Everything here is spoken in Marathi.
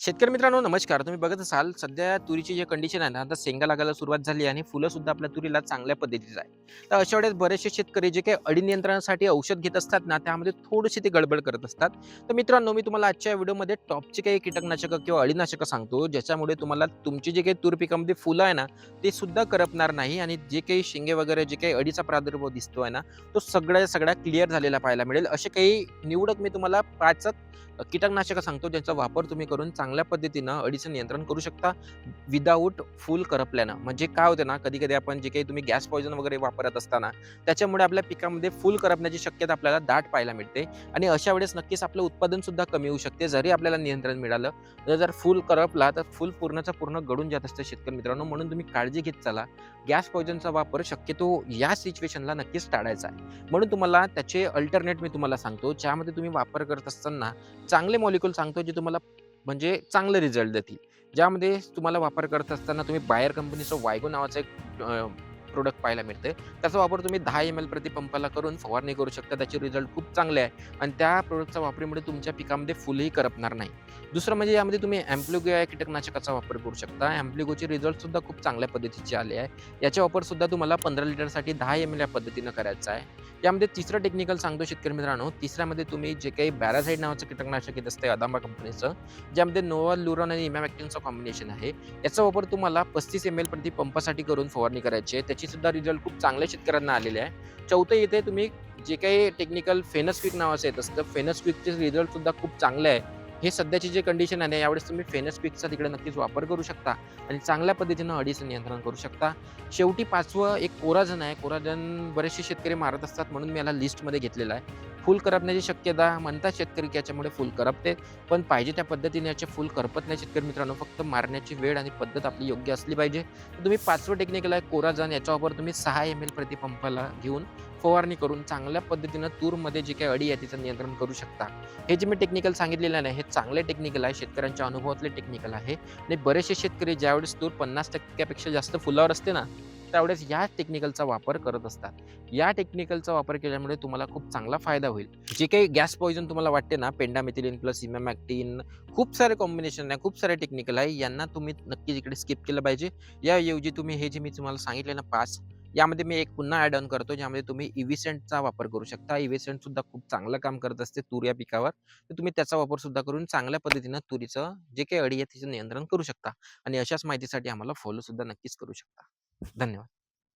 शेतकरी मित्रांनो नमस्कार. तुम्ही बघत असाल सध्या तुरीची जे कंडिशन आहे ना आता शेंगा लागायला सुरुवात झाली आणि फुलं सुद्धा आपल्या तुरीला चांगल्या पद्धतीचं आहे. तर अशा वेळेस बरेचसे शेतकरी जे काही अडी नियंत्रणासाठी औषध घेत असतात ना त्यामध्ये थोडीशी ते गडबड करत असतात. तर मित्रांनो मी तुम्हाला आजच्या व्हिडिओमध्ये टॉपचे काही कीटकनाशकं किंवा अडीनाशकं सांगतो ज्याच्यामुळे तुम्हाला तुमची जे काही तूर पिकामध्ये फुलं आहे ना ते सुद्धा करपणार नाही आणि जे काही शेंगे वगैरे जे काही अडीचा प्रादुर्भाव दिसतो आहे ना तो सगळ्या सगळ्या क्लिअर झालेला पाहायला मिळेल. असे काही निवडक मी तुम्हाला पाच कीटकनाशकं सांगतो ज्यांचा वापर तुम्ही करून चांगल्या पद्धतीनं अडीचं नियंत्रण करू शकता. विदाऊट फुल करपल्यानं. म्हणजे काय होतं ना कधी कधी आपण जे काही तुम्ही गॅस पॉइझन वगैरे वापरत असताना त्याच्यामुळे आपल्या पिकामध्ये फुल करपण्याची शक्यता आपल्याला दाट पाहायला मिळते. आणि अशा वेळेस नक्कीच आपलं उत्पादन सुद्धा कमी होऊ शकते. जरी आपल्याला नियंत्रण मिळालं जर फुल करपला तर फुल पूर्णचा पूर्ण गळून जात असतं शेतकरी मित्रांनो. म्हणून तुम्ही काळजी घेत चला. गॅस पॉइझनचा वापर शक्यतो या सिच्युएशनला नक्कीच टाळायचा आहे. म्हणून तुम्हाला त्याचे अल्टरनेट मी तुम्हाला सांगतो. ज्यामध्ये तुम्ही वापर करत असताना चांगले मॉलिक्युल सांगतो जे तुम्हाला म्हणजे चांगले रिझल्ट देतील. ज्यामध्ये तुम्हाला वापर करत असताना तुम्ही बायर कंपनीचं वायगो नावाचं एक प्रोडक्ट पाहायला मिळते त्याचा वापर तुम्ही दहा एम एल प्रति पंपाला करून फवारणी करू शकता. त्याचे रिझल्ट खूप चांगले आहे. आणि त्या प्रोडक्टचा वापरीमुळे तुमच्या पिकामध्ये फुलही करपणार नाही. दुसरं म्हणजे यामध्ये तुम्ही ॲम्प्लिगो या कीटकनाशकाचा वापर करू शकता. ॲम्प्लिगोचे रिझल्टसुद्धा खूप चांगल्या पद्धतीचे आले आहे. याचा वापरसुद्धा तुम्हाला पंधरा लिटरसाठी दहा एम एल या पद्धतीनं करायचा आहे. यामध्ये तिसरं टेक्निकल सांगतो शेतकरी मित्रांनो. तिसऱ्यामध्ये तुम्ही जे काही बॅराझाईड नावाचं कीटकनाशक येत असते अदांबा कंपनीचं ज्यामध्ये नोवा लुरॉन आणि इमॅमॅक्टिनचं कॉम्बिनेशन आहे. याचा वापर तुम्हाला पस्तीस एम एल प्रति पंपासाठी करून फवारणी करायची आहे. त्याची सुद्धा रिझल्ट खूप चांगल्या शेतकऱ्यांना आलेले आहे. चौथं येथे तुम्ही जे काही टेक्निकल फेनस्विक नावाचं येत असतं फेनस्विकचे रिझल्ट सुद्धा खूप चांगले आहे. हे सध्याची जे कंडिशन आहे यावेळेस तुम्ही फेनस्पिकचा तिकडे नक्कीच वापर करू शकता आणि चांगल्या पद्धतीनं अडीचं नियंत्रण करू शकता. शेवटी पाचवं एक कोराजन आहे. कोराजन बरेचसे शेतकरी मारत असतात म्हणून मी याला लिस्टमध्ये घेतलेला आहे. फुल करपण्याची शक्यता म्हणतात शेतकरी की याच्यामुळे फुल करपते. पण पाहिजे त्या पद्धतीने याचे फुल करपत नाही शेतकरी मित्रांनो. फक्त मारण्याची वेळ आणि पद्धत आपली योग्य असली पाहिजे. तुम्ही पाचवं टेक्निकल आहे कोराजन याचा वापर तुम्ही सहा एम एल प्रतिपंपाला घेऊन फवारणी करून चांगल्या पद्धतीनं तूरमध्ये जे काही अडी आहे तिचं नियंत्रण करू शकता. हे जे मी टेक्निकल सांगितलेलं नाही हे चांगले टेक्निकल आहे शेतकऱ्यांच्या अनुभवातले टेक्निकल आहे. आणि बरेचसे शेतकरी ज्यावेळेस तूर पन्नास टक्क्यापेक्षा जास्त फुलावर असते ना त्यावेळेस या टेक्निकलचा वापर करत असतात. या टेक्निकलचा वापर केल्यामुळे तुम्हाला खूप चांगला फायदा होईल. जे काही गॅस पॉइझन तुम्हाला वाटते ना पेंडामेथिलिन प्लस इमॅमॅक्टिन खूप सारे कॉम्बिनेशन आहे खूप सारे टेक्निकल आहे यांना तुम्ही नक्कीच इकडे स्किप केलं पाहिजे. याऐवजी तुम्ही हे जे मी तुम्हाला सांगितले ना पाच यामध्ये मी एक पुन्हा ॲड ऑन करतो ज्यामध्ये तुम्ही इव्हिसेंटचा वापर करू शकता. इव्हिसेंट सुद्धा खूप चांगलं काम करत असते तूर या पिकावर. तर तुम्ही त्याचा वापर सुद्धा करून चांगल्या पद्धतीनं तुरीचं जे काही अडी आहे तिचं नियंत्रण करू शकता. आणि अशाच माहितीसाठी आम्हाला फॉलो सुद्धा नक्कीच करू शकता. धन्यवाद.